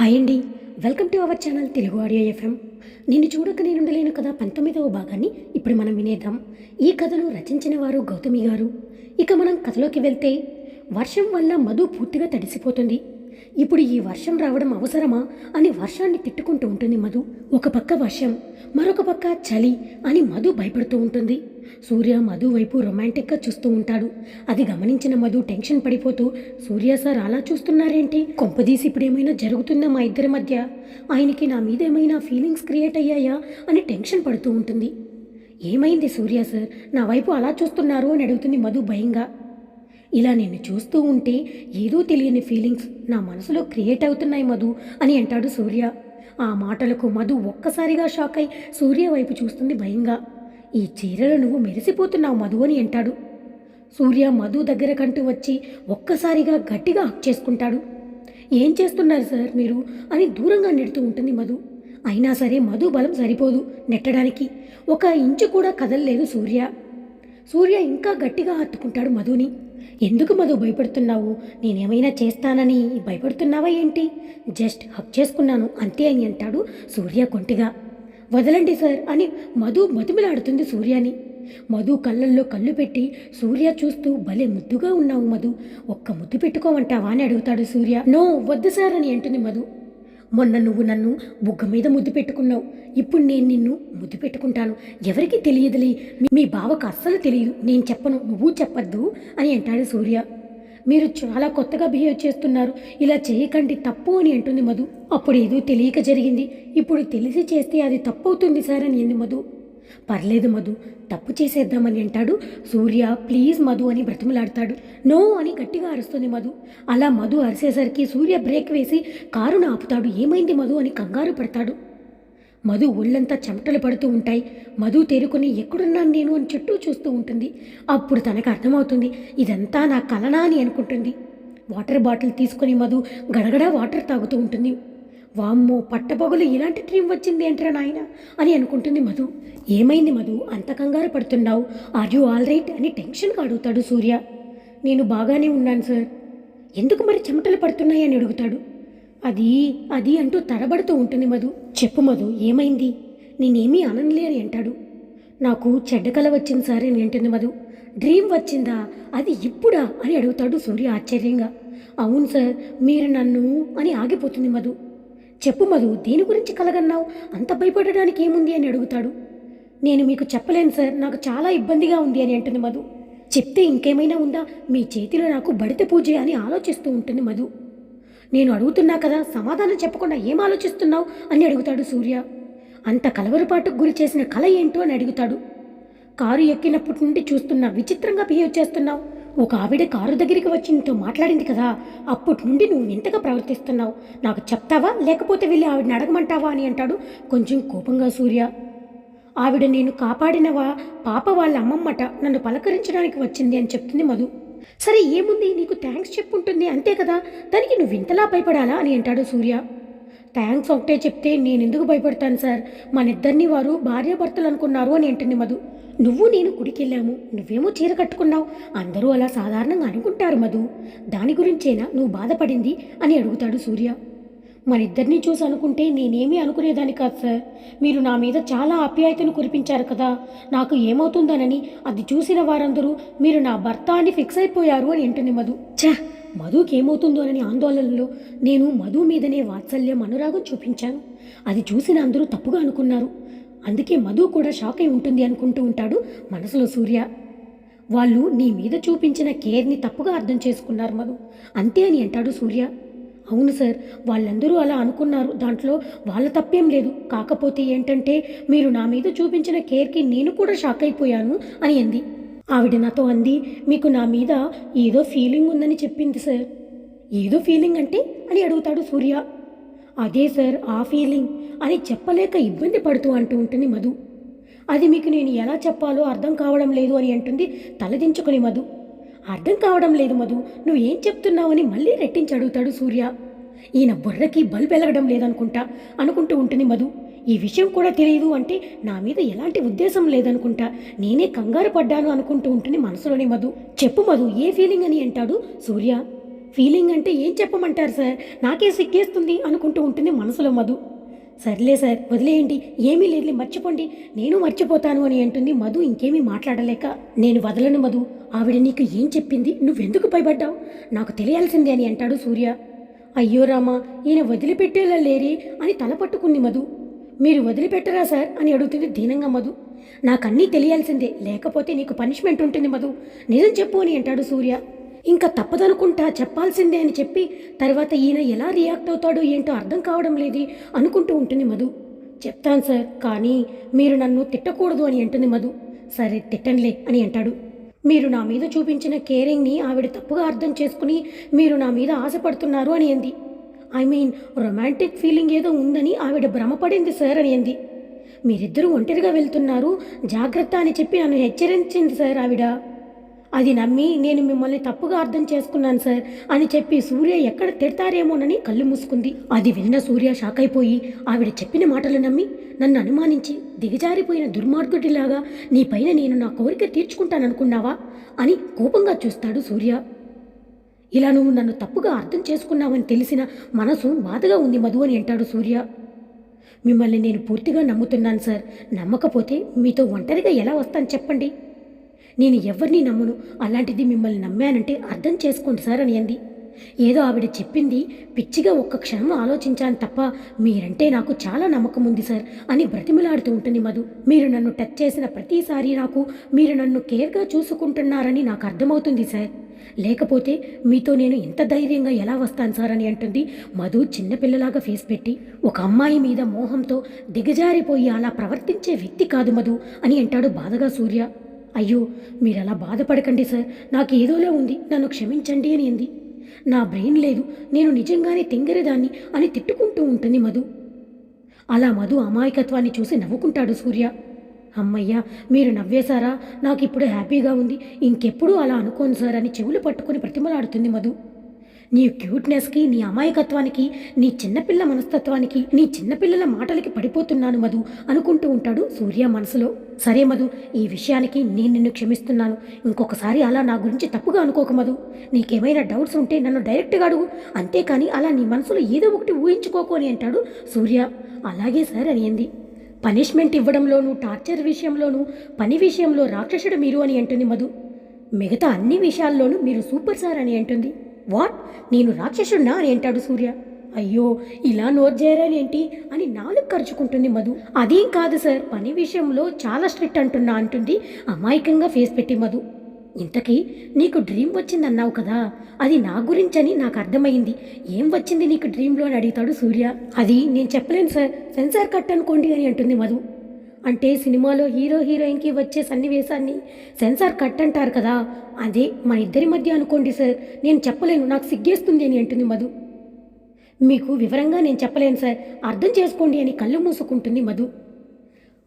Hi అండి. Welcome to our channel Telugu audio FM. నిన్ను చూడక నేనుండలేను కదా పంతొమ్మిదవ భాగాన్ని ఇప్పుడు మనం వినేద్దాం. ఈ కథను రచించిన వారు గౌతమి గారు. ఇక మనం కథలోకి వెళ్తే వర్షం వల్ల మధు పూర్తిగా తడిసిపోతుంది. ఇప్పుడు ఈ వర్షం రావడం అవసరమా అని వర్షాన్ని తిట్టుకుంటూ ఉంటుంది మధు. ఒక పక్క వర్షం మరొక పక్క చలి అని మధు భయపడుతూ ఉంటుంది. సూర్య మధు వైపు రొమాంటిక్గా చూస్తూ ఉంటాడు. అది గమనించిన మధు టెన్షన్ పడిపోతూ సూర్య సార్ అలా చూస్తున్నారేంటి? కొంపదీసి ఇప్పుడేమైనా జరుగుతుందా మా ఇద్దరి మధ్య? ఆయనకి నా మీద ఏమైనా ఫీలింగ్స్ క్రియేట్ అయ్యాయా? అని టెన్షన్ పడుతూ ఉంటుంది. ఏమైంది సూర్య సార్? నా వైపు అలా చూస్తున్నారు? అని అడుగుతుంది మధు భయంగా. ఇలా నిన్ను చూస్తూ ఉంటే ఏదో తెలియని ఫీలింగ్స్ నా మనసులో క్రియేట్ అవుతున్నాయి మధు అని అంటాడు సూర్య. ఆ మాటలకు మధు ఒక్కసారిగా షాక్ అయి సూర్య వైపు చూస్తుంది భయంగా. ఈ చీరలు నువ్వు మెరిసిపోతున్నావు మధు అని అంటాడు. సూర్య మధు దగ్గర కంటూ వచ్చి ఒక్కసారిగా గట్టిగా హక్ చేసుకుంటాడు. ఏం చేస్తున్నారు సార్ మీరు? అని దూరంగా నెడుతూ ఉంటుంది మధు. అయినా సరే మధు బలం సరిపోదు నెట్టడానికి. ఒక ఇంచు కూడా కదలలేదు సూర్య. సూర్య ఇంకా గట్టిగా హత్తుకుంటాడు మధుని. ఎందుకు మధు భయపడుతున్నావు? నేనేమైనా చేస్తానని భయపడుతున్నావా ఏంటి? జస్ట్ హక్ చేసుకున్నాను అంతే అని అంటాడు సూర్య కొంటిగా. వదలండి సార్ అని మధు మతిమిలాడుతుంది సూర్యని. మధు కళ్ళల్లో కళ్ళు పెట్టి సూర్య చూస్తూ భలే ముద్దుగా ఉన్నావు మధు. ఒక్క ముద్దు పెట్టుకోమంటావా? అని అడుగుతాడు సూర్య. నో వద్దు సార్ అని అంటుంది మధు. మొన్న నువ్వు నన్ను బుగ్గ మీద ముద్దు పెట్టుకున్నావు. ఇప్పుడు నేను నిన్ను ముద్దు పెట్టుకుంటాను. ఎవరికి తెలియదులే. మీ- బావకు అస్సలు తెలియదు. నేను చెప్పను నువ్వు చెప్పద్దు అని అంటాడు సూర్య. మీరు చాలా కొత్తగా బిహేవ్ చేస్తున్నారు. ఇలా చేయకండి తప్పు అని అంటుంది మధు. అప్పుడు ఏదో తెలియక జరిగింది. ఇప్పుడు తెలిసి చేస్తే అది తప్పు అవుతుంది సార్ అని మధు. పర్లేదు మధు తప్పు చేసేద్దామని అంటాడు. సూర్య ప్లీజ్ మధు అని బ్రతిమలాడతాడు. నో అని గట్టిగా అరుస్తుంది మధు. అలా మధు అరిసేసరికి సూర్య బ్రేక్ వేసి కారును ఆపుతాడు. ఏమైంది మధు అని కంగారు పడతాడు. మధు ఒళ్ళంతా చెమటలు పడుతూ ఉంటాయి. మధు తేరుకొని ఎక్కడున్నాను నేను అని చుట్టూ చూస్తూ ఉంటుంది. అప్పుడు తనకు అర్థమవుతుంది ఇదంతా నా కలనా అని అనుకుంటుంది. వాటర్ బాటిల్ తీసుకొని మధు గడగడా వాటర్ తాగుతూ ఉంటుంది. వామ్మో పట్టపగలు ఇలాంటి డ్రీమ్ వచ్చింది ఏంట్రా నాయన? అని అనుకుంటుంది మధు. ఏమైంది మధు? అంత కంగారు పడుతున్నావు? ఆర్ యూ ఆల్ రైట్ అని టెన్షన్గా అడుగుతాడు సూర్య. నేను బాగానే ఉన్నాను సార్. ఎందుకు మరి చెమటలు పడుతున్నాయి అని అడుగుతాడు. అది అది అంటూ తడబడుతూ ఉంటుంది మధు. చెప్పు మధు ఏమైంది? నేనేమీ అననులే అని అంటాడు. నాకు చెడ్డ కల వచ్చింది సార్ అని అంటుంది మధు. డ్రీమ్ వచ్చిందా? అది ఇప్పుడా? అని అడుగుతాడు సూర్య ఆశ్చర్యంగా. అవును సార్ మీరు నన్ను అని ఆగిపోతుంది మధు. చెప్పు మధు దేని గురించి కలగన్నావు? అంత భయపడడానికి ఏముంది అని అడుగుతాడు. నేను మీకు చెప్పలేను సార్ నాకు చాలా ఇబ్బందిగా ఉంది అని అంటుంది మధు. చెప్తే ఇంకేమైనా ఉందా? మీ చేతిలో నాకు బడిత పూజ అని ఆలోచిస్తూ ఉంటుంది మధు. నేను అడుగుతున్నా కదా సమాధానం చెప్పకుండా ఏం ఆలోచిస్తున్నావు? అని అడుగుతాడు సూర్య. అంత కలవరపాటుకు గురి చేసిన కళ ఏంటో అని అడుగుతాడు. కారు ఎక్కినప్పటి నుండి చూస్తున్నా విచిత్రంగా బిహేవ్ చేస్తున్నావు. ఒక ఆవిడ కారు దగ్గరికి వచ్చి నీతో మాట్లాడింది కదా అప్పటి నుండి నువ్వు వింతగా ప్రవర్తిస్తున్నావు. నాకు చెప్తావా? లేకపోతే వెళ్ళి ఆవిడని అడగమంటావా అని అంటాడు కొంచెం కోపంగా సూర్య. ఆవిడ నేను కాపాడినవా? పాప వాళ్ళ అమ్మమ్మట నన్ను పలకరించడానికి వచ్చింది అని చెప్తుంది మధు. సరే ఏముంది? నీకు థ్యాంక్స్ చెప్పుంటుంది అంతే కదా? దానికి నువ్వు ఇంతలా భయపడాలా? అని అంటాడు సూర్య. థ్యాంక్స్ ఒకటే చెప్తే నేను ఎందుకు భయపడతాను సార్? మనిద్దరిని వారు భార్యాభర్తలు అనుకున్నారు అని అంటుంది మధు. నువ్వు నేను గుడికెళ్ళాము. నువ్వేమో చీర కట్టుకున్నావు. అందరూ అలా సాధారణంగా అనుకుంటారు మధు. దాని గురించేనా నువ్వు బాధపడింది? అని అడుగుతాడు సూర్య. మనిద్దరిని చూసి అనుకుంటే నేనేమీ అనుకునేదాన్ని కాదు సార్. మీరు నా మీద చాలా ఆప్యాయతను కురిపించారు కదా. నాకు ఏమవుతుందనని అది చూసిన వారందరూ మీరు నా భర్త అని ఫిక్స్ అయిపోయారు అని అంటుంది మధు. ఛ! మధుకి ఏమవుతుందోనని ఆందోళనలో నేను మధు మీదనే వాత్సల్యం అనురాగం చూపించాను. అది చూసిన అందరూ తప్పుగా అనుకున్నారు. అందుకే మధు కూడా షాక్ అయి ఉంటుంది అనుకుంటూ ఉంటాడు మనసులో సూర్య. వాళ్ళు నీ మీద చూపించిన కేర్ని తప్పుగా అర్థం చేసుకున్నారు మధు. అంతే అని అంటాడు సూర్య. అవును సార్ వాళ్ళందరూ అలా అనుకున్నారు. దాంట్లో వాళ్ళ తప్పేం లేదు. కాకపోతే ఏంటంటే మీరు నా మీద చూపించిన కేర్కి నేను కూడా షాక్ అయిపోయాను అని అంది. ఆవిడ నాతో అంది మీకు నా మీద ఏదో ఫీలింగ్ ఉందని చెప్పింది సార్. ఏదో ఫీలింగ్ అంటే? అని అడుగుతాడు సూర్య. అదే సార్ ఆ ఫీలింగ్ అని చెప్పలేక ఇబ్బంది పడుతూ అంటూ ఉంటుంది మధు. అది మీకు నేను ఎలా చెప్పాలో అర్థం కావడం లేదు అని అంటుంది తలదించుకొని మధు. అర్థం కావడం లేదు మధు నువ్వు ఏం చెప్తున్నావని మళ్ళీ రెట్టించి అడుగుతాడు సూర్య. ఈయన బుర్రకి బల్బ్ వెలగడం లేదనుకుంటా అనుకుంటూ ఉంటుంది మధు. ఈ విషయం కూడా తెలియదు అంటే నా మీద ఎలాంటి ఉద్దేశం లేదనుకుంటా నేనే కంగారు పడ్డాను అనుకుంటూ ఉంటుంది మనసులోని మధు. చెప్పు మధు ఏ ఫీలింగ్ అని అంటాడు సూర్య. ఫీలింగ్ అంటే ఏం చెప్పమంటారు సార్? నాకే సిగ్గేస్తుంది అనుకుంటూ ఉంటుంది మనసులో మధు. సర్లే సార్ వదిలేయండి. ఏమీ లేదు మర్చిపోండి. నేను మర్చిపోతాను అని అంటుంది మధు ఇంకేమీ మాట్లాడలేక. నేను వదలను మధు. ఆవిడ నీకు ఏం చెప్పింది? నువ్వెందుకు భయపడ్డావు? నాకు తెలియాల్సిందే అని అంటాడు సూర్య. అయ్యో రామా ఈయన వదిలిపెట్టేలా లేరే అని తల పట్టుకుంది మధు. మీరు వదిలిపెట్టరా సార్? అని అడుగుతుంది దీనంగా మధు. నాకన్నీ తెలియాల్సిందే లేకపోతే నీకు పనిష్మెంట్ ఉంటుంది మధు. నిజం చెప్పు అని అంటాడు సూర్య. ఇంకా తప్పదనుకుంటా చెప్పాల్సిందే అని చెప్పి తర్వాత ఈయన ఎలా రియాక్ట్ అవుతాడో ఏంటో అర్థం కావడం లేదు అనుకుంటూ ఉంటుంది మధు. చెప్తాను సార్ కానీ మీరు నన్ను తిట్టకూడదు అని అంటుంది మధు. సరే తిట్టంలే అని అంటాడు. మీరు నా మీద చూపించిన కేరింగ్ని ఆవిడ తప్పుగా అర్థం చేసుకుని మీరు నా మీద ఆశపడుతున్నారు అని అంది. ఐ మీన్ రొమాంటిక్ ఫీలింగ్ ఏదో ఉందని ఆవిడ భ్రమపడింది సార్ అని అంది. మీరిద్దరూ ఒంటరిగా వెళ్తున్నారు జాగ్రత్త అని చెప్పి నన్ను హెచ్చరించింది సార్ ఆవిడ. అది నమ్మి నేను మిమ్మల్ని తప్పుగా అర్థం చేసుకున్నాను సార్ అని చెప్పి సూర్య ఎక్కడ తిడతారేమోనని కళ్ళు మూసుకుంది. అది విన్న సూర్య షాక్ అయిపోయి ఆవిడ చెప్పిన మాటలు నమ్మి నన్ను అనుమానించి దిగజారిపోయిన దుర్మార్గుడిలాగా నీ పైన నేను నా కోరిక తీర్చుకుంటాననుకున్నావా అని కోపంగా చూస్తాడు సూర్య. ఇలా నువ్వు నన్ను తప్పుగా అర్థం చేసుకున్నావని తెలిసిన మనసు బాధగా ఉంది మధు అని అంటాడు సూర్య. మిమ్మల్ని నేను పూర్తిగా నమ్ముతున్నాను సార్. నమ్మకపోతే మీతో ఒంటరిగా ఎలా వస్తాను చెప్పండి. నేను ఎవరిని నమ్మను? అలాంటిది మిమ్మల్ని నమ్మానంటే అర్థం చేసుకోండి సార్ అని అంది. ఏదో ఆవిడ చెప్పింది పిచ్చిగా ఒక్క క్షణం ఆలోచించాను తప్ప మీరంటే నాకు చాలా నమ్మకం ఉంది సార్ అని బ్రతిమలాడుతూ ఉంటుంది మధు. మీరు నన్ను టచ్ చేసిన ప్రతిసారి నాకు మీరు నన్ను కేర్గా చూసుకుంటున్నారని నాకు అర్థమవుతుంది సార్. లేకపోతే మీతో నేను ఇంత ధైర్యంగా ఎలా వస్తాను సార్ అని అంటుంది మధు చిన్నపిల్లలాగా ఫేస్ పెట్టి. ఒక అమ్మాయి మీద మోహంతో దిగజారిపోయి అలా ప్రవర్తించే వ్యక్తి కాదు మధు అని అంటాడు బాధగా సూర్య. అయ్యో మీరు అలా బాధపడకండి సార్. నాకు ఏదోలా ఉంది. నన్ను క్షమించండి అని అంది. నా బ్రెయిన్ లేదు. నేను నిజంగానే తింగరేదాన్ని అని తిట్టుకుంటూ ఉంటుంది మధు. అలా మధు అమాయకత్వాన్ని చూసి నవ్వుకుంటాడు సూర్య. అమ్మయ్యా మీరు నవ్వేశారా? నాకు ఇప్పుడు హ్యాపీగా ఉంది. ఇంకెప్పుడు అలా అనుకోను సార్ అని చెవులు పట్టుకుని ప్రతిమలాడుతుంది మధు. నీ క్యూట్నెస్కి నీ అమాయకత్వానికి నీ చిన్నపిల్ల మనస్తత్వానికి నీ చిన్నపిల్లల మాటలకి పడిపోతున్నాను మధు అనుకుంటూ ఉంటాడు సూర్య మనసులో. సరే మధు ఈ విషయానికి నేను నిన్ను క్షమిస్తున్నాను. ఇంకొకసారి అలా నా గురించి తప్పుగా అనుకోక మధు. నీకేమైనా డౌట్స్ ఉంటే నన్ను డైరెక్ట్గా అడుగు. అంతేకాని అలా నీ మనసులో ఏదో ఒకటి ఊహించుకోకు అని అంటాడు సూర్య. అలాగే సార్ అని అంది. పనిష్మెంట్ ఇవ్వడంలోనూ టార్చర్ విషయంలోనూ పని విషయంలో రాక్షసుడు మీరు అని అంటుంది మధు. మిగతా అన్ని విషయాల్లోనూ మీరు సూపర్ సార్ అని అంటుంది. వాట్? నేను రాక్షసుడినా అని అంటాడు సూర్య. అయ్యో ఇలా నోర్జేరాని ఏంటి అని నాలుగు ఖర్చుకుంటుంది మధు. అదేం కాదు సార్ పని విషయంలో చాలా స్ట్రిక్ట్ అంటున్నా అంటుంది అమాయకంగా ఫేస్ పెట్టి మధు. ఇంతకీ నీకు డ్రీమ్ వచ్చిందన్నావు కదా అది నా గురించని నాకు అర్థమైంది. ఏం వచ్చింది నీకు డ్రీమ్లో అని అడుగుతాడు సూర్య. అది నేను చెప్పలేను సార్ సెన్సార్ కట్ అనుకోండి అని అంటుంది మధు. అంటే సినిమాలో హీరో హీరోయిన్కి వచ్చే సన్నివేశాన్ని సెన్సార్ కట్ అంటారు కదా అదే మన ఇద్దరి మధ్య అనుకోండి సార్ నేను చెప్పలేను నాకు సిగ్గేస్తుంది అని అంటుంది మధు. మీకు వివరంగా నేను చెప్పలేను సార్. అర్థం చేసుకోండి అని కళ్ళు మూసుకుంటుంది మధు.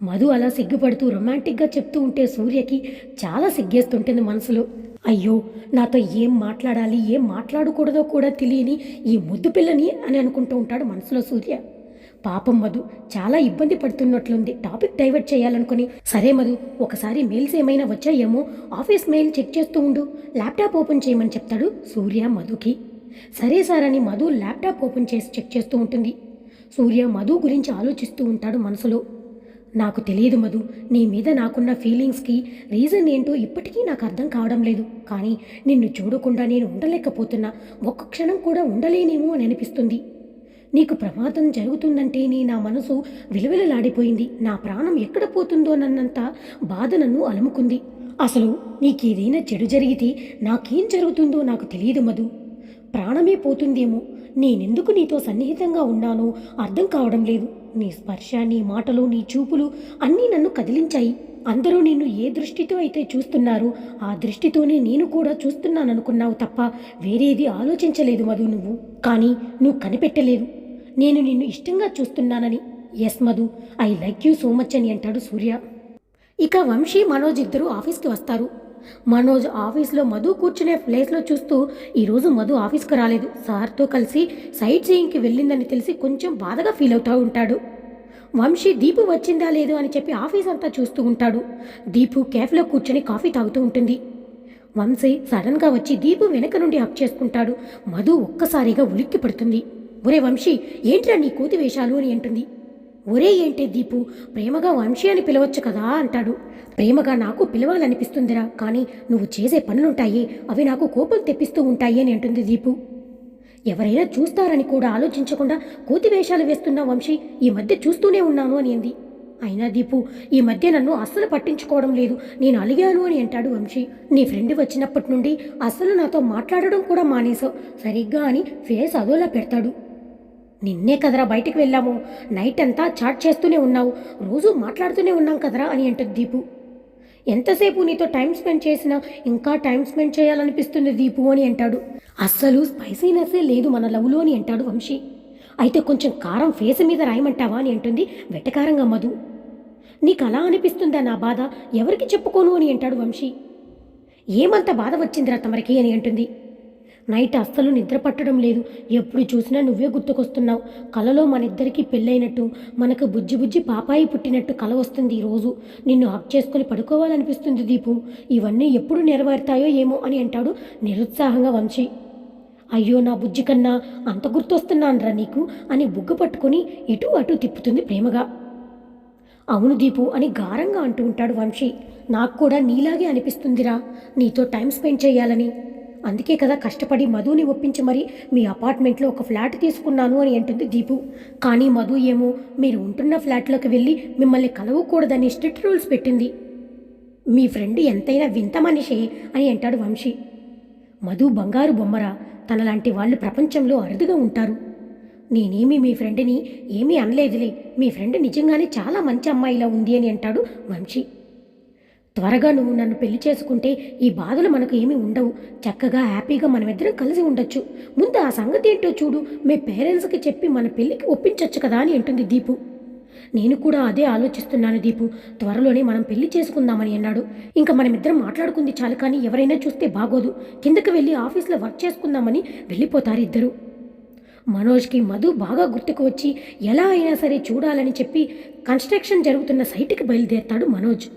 మధు అలా సిగ్గుపడుతూ రొమాంటిక్గా చెప్తూ ఉంటే సూర్యకి చాలా సిగ్గేస్తుంటుంది మనసులో. అయ్యో నాతో ఏం మాట్లాడాలి ఏం మాట్లాడకూడదో కూడా తెలియని ఈ ముద్దు పిల్లని అని అనుకుంటూ ఉంటాడు మనసులో సూర్య. పాపం మధు చాలా ఇబ్బంది పడుతున్నట్లుంది. Topic divert చేయాలనుకుని. సరే మధు ఒకసారి మెయిల్స్ ఏమైనా వచ్చాయేమో ఆఫీస్ మెయిల్ చెక్ చేస్తూ ఉండు. ల్యాప్టాప్ ఓపెన్ చేయమని చెప్తాడు సూర్య మధుకి. సరే సార్ అని మధు ల్యాప్టాప్ ఓపెన్ చేసి చెక్ చేస్తూ ఉంటుంది. సూర్య మధు గురించి ఆలోచిస్తూ ఉంటాడు మనసులో. నాకు తెలియదు మధు నీ మీద నాకున్న ఫీలింగ్స్కి రీజన్ ఏంటో ఇప్పటికీ నాకు అర్థం కావడం లేదు. కానీ నిన్ను చూడకుండా నేను ఉండలేకపోతున్నా. ఒక్క క్షణం కూడా ఉండలేనేమో అని అనిపిస్తుంది. నీకు ప్రమాదం జరుగుతుందంటే నీ నా మనసు విలువలలాడిపోయింది. నా ప్రాణం ఎక్కడ పోతుందో నన్నంత బాధ నన్ను అలుముకుంది. అసలు నీకేదైనా చెడు జరిగితే నాకేం జరుగుతుందో నాకు తెలియదు మధు. ప్రాణమే పోతుందేమో? నేనెందుకు నీతో సన్నిహితంగా ఉన్నానో అర్థం కావడం లేదు. నీ స్పర్శ నీ మాటలు నీ చూపులు అన్నీ నన్ను కదిలించాయి. అందరూ నిన్ను ఏ దృష్టితో అయితే చూస్తున్నారో ఆ దృష్టితోనే నేను కూడా చూస్తున్నాననుకున్నావు తప్ప వేరేది ఆలోచించలేదు మధు నువ్వు. కానీ నువ్వు కనిపెట్టలేదు. నేను నిన్ను ఇష్టంగా చూస్తున్నానని. Yes Madhu I like you so much అని అంటాడు సూర్య. ఇక వంశీ మనోజ్ ఇద్దరు ఆఫీస్కి వస్తారు. మనోజ్ ఆఫీస్లో మధు కూర్చునే ప్లేస్లో చూస్తూ ఈరోజు మధు ఆఫీస్కి రాలేదు. సార్తో కలిసి సైట్ సీయింగ్కి వెళ్ళిందని తెలిసి కొంచెం బాధగా ఫీల్ అవుతూ ఉంటాడు. వంశీ దీపు వచ్చిందా లేదు? అని చెప్పి ఆఫీస్ అంతా చూస్తూ ఉంటాడు. దీపు కేఫ్లో కూర్చొని కాఫీ తాగుతూ ఉంటుంది. వంశీ సడన్గా వచ్చి దీపు వెనక నుండి హక్ చేసుకుంటాడు. మధు ఒక్కసారిగా ఉలిక్కి పడుతుంది ఒరే వంశీ ఏంట్రా నీ కోతి వేషాలు? అని అంటుంది. ఒరే ఏంటే దీపు ప్రేమగా వంశీ అని పిలవచ్చు కదా అంటాడు. ప్రేమగా నాకు పిలవాలనిపిస్తుందిరా కానీ నువ్వు చేసే పనులుంటాయి అవి నాకు కోపం తెప్పిస్తూ ఉంటాయి అని అంటుంది దీపు. ఎవరైనా చూస్తారని కూడా ఆలోచించకుండా కోతి వేషాలు వేస్తున్న వంశీ ఈ మధ్య చూస్తూనే ఉన్నాను అని అంది. అయినా దీపు ఈ మధ్య నన్ను అస్సలు పట్టించుకోవడం లేదు నేను అలిగాను అని అంటాడు వంశీ. నీ ఫ్రెండ్ వచ్చినప్పటి నుండి అస్సలు నాతో మాట్లాడడం కూడా మానేశావు సరిగ్గా అని ఫేస్ అదోలా పెడతాడు. నిన్నే కదరా బయటికి వెళ్ళాము. నైట్ అంతా చాట్ చేస్తూనే ఉన్నావు. రోజు మాట్లాడుతూనే ఉన్నాం కదరా అని అంటుంది దీపు. ఎంతసేపు నీతో టైం స్పెండ్ చేసినా ఇంకా టైం స్పెండ్ చేయాలనిపిస్తుంది దీపు అని అంటాడు. అస్సలు స్పైసీనెస్సే లేదు మన లవ్లో అని అంటాడు వంశీ. అయితే కొంచెం కారం ఫేస్ మీద రాయమంటావా అని అంటుంది వెటకారంగా మధు. నీకు అలా అనిపిస్తుందా నా బాధ? ఎవరికి చెప్పుకోను అని అంటాడు వంశీ. ఏమంత బాధ వచ్చిందిరా తమరికి అని అంటుంది. నైట్ అస్సలు నిద్ర పట్టడం లేదు. ఎప్పుడు చూసినా నువ్వే గుర్తుకొస్తున్నావు. కలలో మన ఇద్దరికి పెళ్ళైనట్టు మనకు బుజ్జి బుజ్జి పాపాయి పుట్టినట్టు కల వస్తుంది ఈరోజు నిన్ను హక్ చేసుకుని పడుకోవాలనిపిస్తుంది దీపు. ఇవన్నీ ఎప్పుడు నెరవేరుతాయో ఏమో అని అంటాడు నిరుత్సాహంగా వంశీ. అయ్యో నా బుజ్జి కన్నా అంత గుర్తొస్తున్నానరా నీకు అని బుగ్గ పట్టుకొని ఇటు అటు తిప్పుతుంది ప్రేమగా. అవును దీపు అని గారంగా అంటూ ఉంటాడు వంశీ. నాకు కూడా నీలాగే అనిపిస్తుందిరా. నీతో టైం స్పెండ్ చేయాలని. అందుకే కదా కష్టపడి మధుని ఒప్పించి మరి మీ అపార్ట్మెంట్లో ఒక ఫ్లాట్ తీసుకున్నాను అని అంటుంది దీపు. కానీ మధు ఏమో మీరు ఉంటున్న ఫ్లాట్లోకి వెళ్ళి మిమ్మల్ని కలవకూడదని స్ట్రిక్ట్ రూల్స్ పెట్టింది. మీ ఫ్రెండ్ ఎంతైనా వింత మనిషే అని అంటాడు వంశీ. మధు బంగారు బొమ్మరా తనలాంటి వాళ్ళు ప్రపంచంలో అరుదుగా ఉంటారు. నేనేమి మీ ఫ్రెండ్ని ఏమీ అనలేదులే మీ ఫ్రెండ్ నిజంగానే చాలా మంచి అమ్మాయిలా ఉంది అని అంటాడు వంశీ. త్వరగా నువ్వు నన్ను పెళ్ళి చేసుకుంటే ఈ బాధలు మనకు ఏమీ ఉండవు. చక్కగా హ్యాపీగా మనమిద్దరం కలిసి ఉండొచ్చు. ముందు ఆ సంగతి ఏంటో చూడు. మీ పేరెంట్స్కి చెప్పి మన పెళ్ళికి ఒప్పించవచ్చు కదా అని అంటుంది దీపు. నేను కూడా అదే ఆలోచిస్తున్నాను దీపు. త్వరలోనే మనం పెళ్ళి చేసుకుందామని అన్నాడు. ఇంకా మనమిద్దరం మాట్లాడుకుంది చాలు కానీ ఎవరైనా చూస్తే బాగోదు. కిందకి వెళ్ళి ఆఫీస్లో వర్క్ చేసుకుందామని వెళ్ళిపోతారు ఇద్దరు. మనోజ్కి మధు బాగా గుర్తుకు వచ్చి ఎలా అయినా సరే చూడాలని చెప్పి కన్స్ట్రక్షన్ జరుగుతున్న సైట్కి బయలుదేరతాడు మనోజ్.